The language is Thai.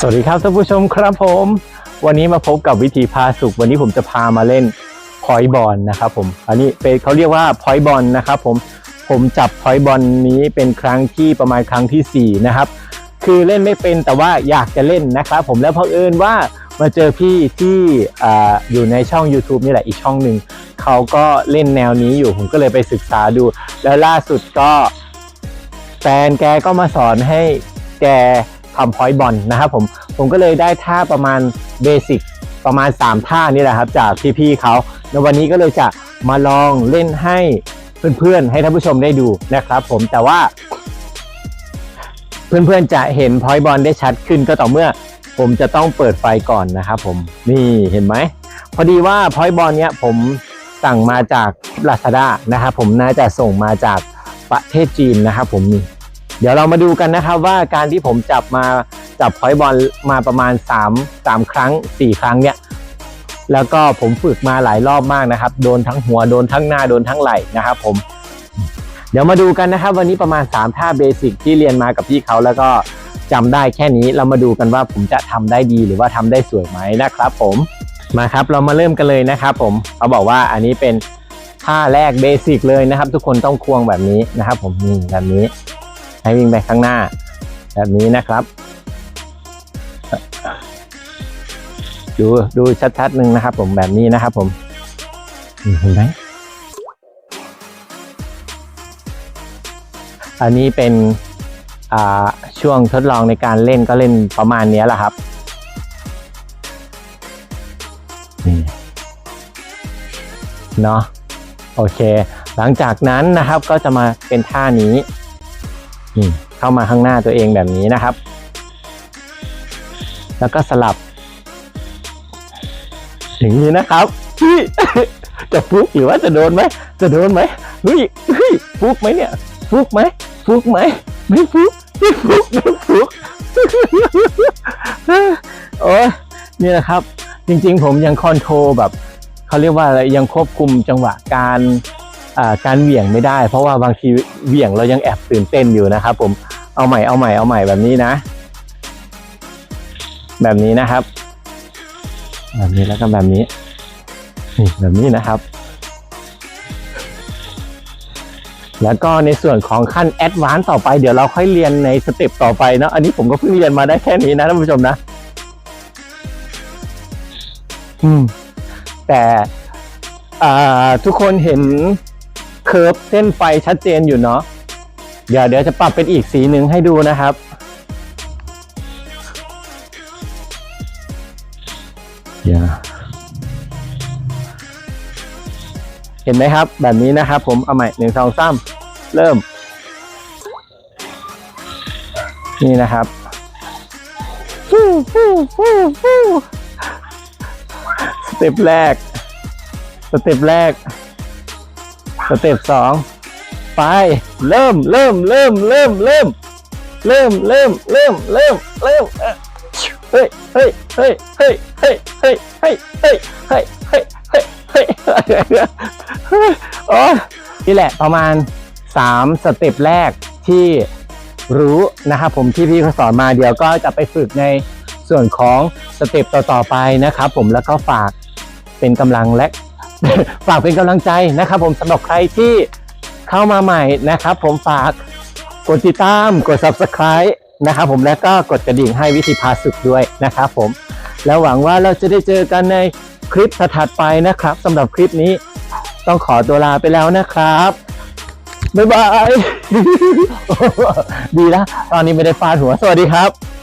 สวัสดีครับท่านผู้ชมครับผม วันนี้มาพบกับวิธีพาสุข วันนี้ผมจะพามาเล่นพอยบอลนะครับผมอันนี้เป็นเขาเรียกว่าพอยบอลนะครับผมผมจับพอยบอลนี้เป็นครั้งที่ประมาณครั้งที่สี่นะครับ คือเล่นไม่เป็นแต่ว่าอยากจะเล่นนะครับผมแล้วเพอเอิญว่ามาเจอพี่ที่ออยู่ในช่อง YouTube นี่แหละอีกช่องหนึ่งเขาก็เล่นแนวนี้อยู่ผมก็เลยไปศึกษาดู แล้วล่าสุดก็แฟนแกก็มาสอนให้แก ทำพอยต์บอลนะครับผมผมก็เลยได้ท่าประมาณเบสิกประมาณ 3 ท่านี่แหละครับจากพี่ๆเขาในวันนี้ก็เลยจะมาลองเล่นให้เพื่อนๆ ให้ท่านผู้ชมได้ดูนะครับผมแต่ว่า เพื่อนๆจะเห็นพอยต์บอลได้ชัดขึ้นก็ต่อเมื่อผมจะต้องเปิดไฟก่อนนะครับผมนี่เห็นไหมพอดีว่าพอยต์บอลเนี้ยผมสั่งมาจาก Lazada นะครับผมน่าจะส่งมาจากประเทศจีนนะครับผมนี่ เดี๋ยวเรามาดูกันนะครับว่าการที่ผมจับมาจับพอยบอลมาประมาณ 3 3 ครั้ง 4 ครั้งเนี่ยแล้วก็ผมฝึกมาหลายรอบมากนะครับ โดนทั้งหัวโดนทั้งหน้าโดนทั้งไหล่นะครับผมเดี๋ยวมาดูกันนะครับ วันนี้ประมาณ 3 ท่าเบสิกที่เรียนมากับพี่เขาแล้วก็จำได้แค่นี้เรามาดูกันว่าผมจะทำได้ดีหรือว่าทำได้สวยไหมนะครับผมมาครับเรามาเริ่มกันเลยนะครับผมเขาบอกว่าอันนี้เป็นท่าแรกเบสิกเลยนะครับ ทุกคนต้องควงแบบนี้นะครับ ผมนี่แบบนี้ ให้วิ่งไปข้างหน้า แบบนี้นะครับ ดูดูชัดๆหนึ่งนะครับ ผมแบบนี้นะครับ ผมเห็นไหมอันนี้เป็นอ่าช่วงทดลองในการเล่นก็เล่นประมาณนี้แหละครับนี่เนาะโอเค หลังจากนั้นนะครับก็จะมาเป็นท่านี้ เข้ามาข้างหน้าตัวเองแบบนี้นะครับ แล้วก็สลับอย่างนี้นะครับจะฟุกหรือว่าจะโดนไหมจะโดนไหมเฮ้ยเฮ้ยฟุกไหมเนี่ยฟุกไหมฟุกไหมไม่ฟุกไม่ฟุกไม่ฟุกโอ้ยนี่แหละครับ จริงๆ ผมยังคอนโทรลแบบเขาเรียกว่าอะไรยังควบคุมจังหวะการ การเหวี่ยงไม่ได้ เพราะว่าบางทีเหวี่ยงเรายังแอบตื่นเต้นอยู่นะครับ ผมเอาใหม่เอาใหม่เอาใหม่แบบนี้นะ แบบนี้นะครับ แบบนี้แล้วก็แบบนี้นี่แบบนี้นะครับ แล้วก็ในส่วนของขั้นแอดวานต่อไปเดี๋ยวเราค่อยเรียนในสเต็ปต่อไปเนาะอันนี้ผมก็เพิ่งเรียนมาได้แค่นี้นะท่านผู้ชมนะ อืม แต่ทุกคนเห็น เคิร์ฟเส้นไฟชัดเจนอยู่เนาะเดี๋ยวเดี๋ยวจะปรับเป็นอีกสีหนึ่งให้ดูนะครับ เดี๋ยวเห็นไหมครับ แบบนี้นะครับผมเอาใหม่หนึ่งสองสามเริ่ม นี่นะครับฟูฟูฟูฟูสเต็ปแรก สเต็ปแรก สเต็ปสองไป เริ่มเริ่มเริ่มเริ่มเริ่มเริ่มเริ่มเริ่มเริ่มเริ่มเฮ้ยเฮ้ยเฮ้ยเฮ้ยเฮ้ยเฮ้ยเฮ้ยเฮ้ยเฮ้ยเฮ้ยเฮ้ยเฮ้ยเฮ้ยโอ้นี่แหละประมาณสามสเต็ปแรกที่รู้นะครับผมที่พี่เขาสอนมาเดี๋ยวก็จะไปฝึกในส่วนของสเต็ปต่อๆไปนะครับผมแล้วก็ฝากเป็นกำลังและ ฝากเป็นกำลังใจนะครับผมสำหรับใครที่เข้ามาใหม่นะครับ ผมฝากกดติดตามกด subscribe นะครับผมแล้วก็กดกระดิ่งให้วิธีพาสุขด้วยนะครับผมแล้วหวังว่าเราจะได้เจอกันในคลิปถัดไปนะครับสำหรับคลิปนี้ต้องขอตัวลาไปแล้วนะครับ บ๊ายบาย ดีแล้วตอนนี้ไม่ได้ฟาดหัว สวัสดีครับ